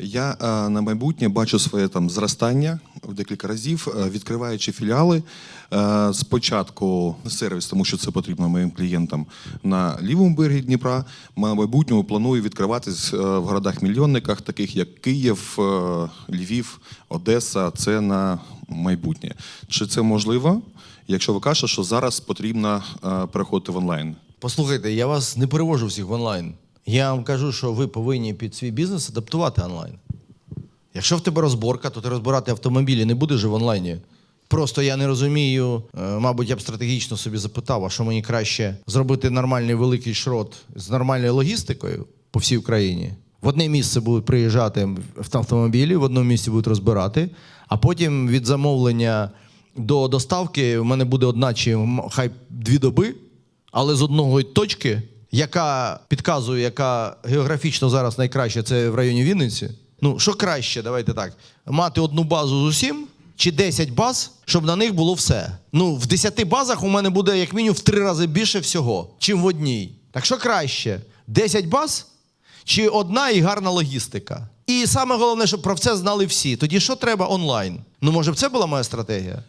Я е, на майбутнє бачу своє там зростання в декілька разів, е, відкриваючи філіали. Е, спочатку сервіс, тому що це потрібно моїм клієнтам на лівому берегі Дніпра. На майбутньому планую відкриватись в городах-мільйонниках, таких як Київ, Львів, Одеса. Це на майбутнє. Чи це можливо? Якщо ви кажете, що зараз потрібно переходити в онлайн. Послухайте, я вас не перевожу всіх в онлайн. Я вам кажу, що ви повинні під свій бізнес адаптувати онлайн. Якщо в тебе розборка, то ти розбирати автомобілі не будеш в онлайні. Просто я не розумію, е, мабуть, я б стратегічно собі запитав, а що мені краще зробити нормальний великий шрот з нормальною логістикою по всій Україні. В одне місце будуть приїжджати в автомобілі, в одному місці будуть розбирати, а потім від замовлення до доставки в мене буде одна чи хай дві доби, але з одного точки, яка підказує, яка географічно зараз найкраще, це в районі Вінниці. Ну, що краще, давайте так. Мати одну базу з усім чи 10 баз, щоб на них було все. Ну, в 10 базах у мене буде як мінімум в 3 рази більше всього, чим в одній. Так що краще? 10 баз чи одна і гарна логістика? І саме головне, щоб про це знали всі. Тоді що треба онлайн? Ну, може б це була моя стратегія?